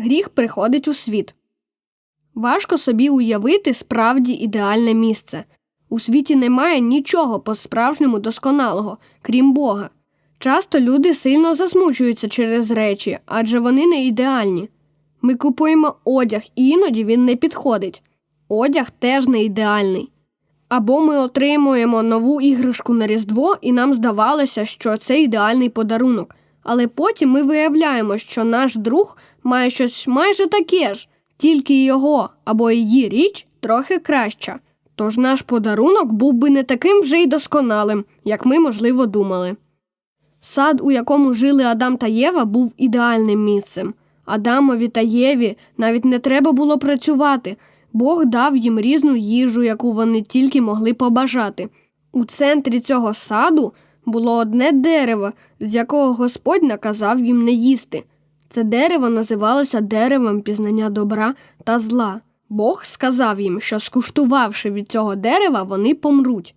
Гріх приходить у світ. Важко собі уявити справді ідеальне місце. У світі немає нічого по-справжньому досконалого, крім Бога. Часто люди сильно засмучуються через речі, адже вони не ідеальні. Ми купуємо одяг, і іноді він не підходить. Одяг теж не ідеальний. Або ми отримуємо нову іграшку на Різдво, і нам здавалося, що це ідеальний подарунок. Але потім ми виявляємо, що наш друг має щось майже таке ж, тільки його або її річ трохи краща. Тож наш подарунок був би не таким вже й досконалим, як ми, можливо, думали. Сад, у якому жили Адам та Єва, був ідеальним місцем. Адамові та Єві навіть не треба було працювати. Бог дав їм різну їжу, яку вони тільки могли побажати. У центрі цього саду було одне дерево, з якого Господь наказав їм не їсти. Це дерево називалося деревом пізнання добра та зла. Бог сказав їм, що скуштувавши від цього дерева, вони помруть.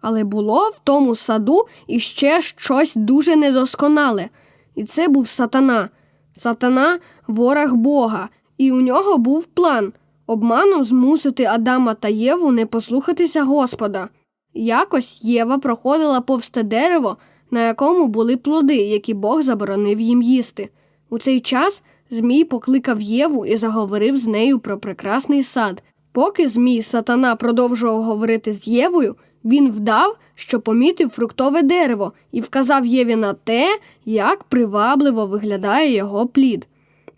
Але було в тому саду іще щось дуже недосконале, і це був сатана. Сатана ворог Бога, і у нього був план обманом змусити Адама та Єву не послухатися Господа. Якось Єва проходила повз те дерево, на якому були плоди, які Бог заборонив їм їсти. У цей час Змій покликав Єву і заговорив з нею про прекрасний сад. Поки Змій сатана продовжував говорити з Євою, він вдав, що помітив фруктове дерево і вказав Єві на те, як привабливо виглядає його плід.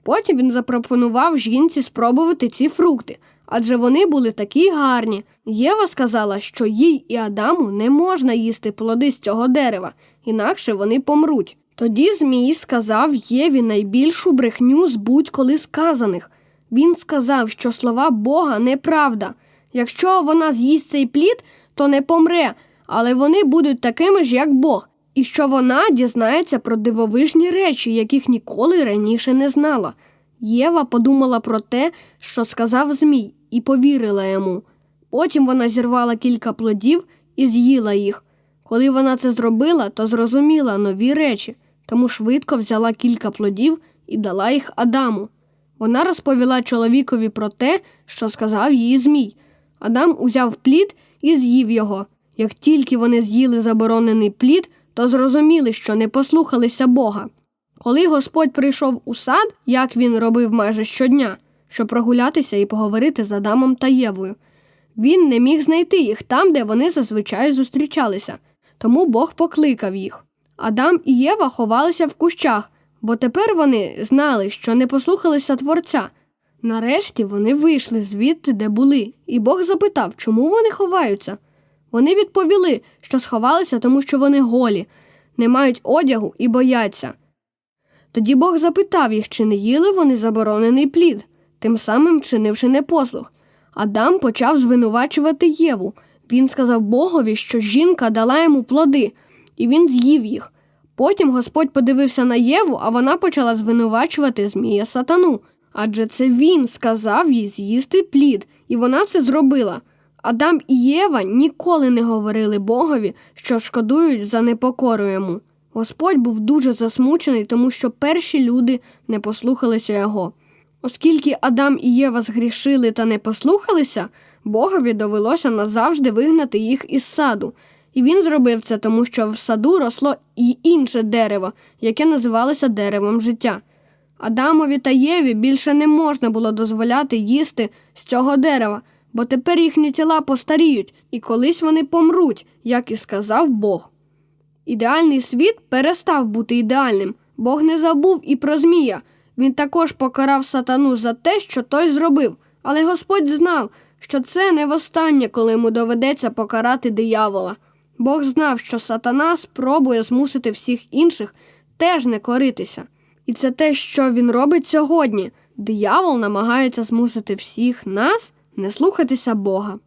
Потім він запропонував жінці спробувати ці фрукти, адже вони були такі гарні. Єва сказала, що їй і Адаму не можна їсти плоди з цього дерева, інакше вони помруть. Тоді Змій сказав Єві найбільшу брехню з будь-коли сказаних. Він сказав, що слова Бога неправда. Якщо вона з'їсть цей плід, то не помре, але вони будуть такими ж, як Бог, і що вона дізнається про дивовижні речі, яких ніколи раніше не знала. Єва подумала про те, що сказав Змій, і повірила йому. Потім вона зірвала кілька плодів і з'їла їх. Коли вона це зробила, то зрозуміла нові речі, тому швидко взяла кілька плодів і дала їх Адаму. Вона розповіла чоловікові про те, що сказав їй Змій. Адам узяв плід і з'їв його. Як тільки вони з'їли заборонений плід, то зрозуміли, що не послухалися Бога. Коли Господь прийшов у сад, як він робив майже щодня, щоб прогулятися і поговорити з Адамом та Євою, він не міг знайти їх там, де вони зазвичай зустрічалися, тому Бог покликав їх. Адам і Єва ховалися в кущах, бо тепер вони знали, що не послухалися Творця. Нарешті вони вийшли звідти, де були, і Бог запитав, чому вони ховаються. Вони відповіли, що сховалися, тому що вони голі, не мають одягу і бояться. Тоді Бог запитав їх, чи не їли вони заборонений плід, тим самим вчинивши непослух. Адам почав звинувачувати Єву. Він сказав Богові, що жінка дала йому плоди, і він з'їв їх. Потім Господь подивився на Єву, а вона почала звинувачувати Змія сатану. Адже це він сказав їй з'їсти плід, і вона це зробила. Адам і Єва ніколи не говорили Богові, що шкодують за непокору йому. Господь був дуже засмучений, тому що перші люди не послухалися його. Оскільки Адам і Єва згрішили та не послухалися, Богові довелося назавжди вигнати їх із саду. І він зробив це, тому що в саду росло і інше дерево, яке називалося деревом життя. Адамові та Єві більше не можна було дозволяти їсти з цього дерева, бо тепер їхні тіла постаріють, і колись вони помруть, як і сказав Бог. Ідеальний світ перестав бути ідеальним. Бог не забув і про Змія. Він також покарав сатану за те, що той зробив, але Господь знав, що це не востаннє, коли йому доведеться покарати диявола. Бог знав, що сатана спробує змусити всіх інших теж не коритися. І це те, що він робить сьогодні. Диявол намагається змусити всіх нас не слухатися Бога.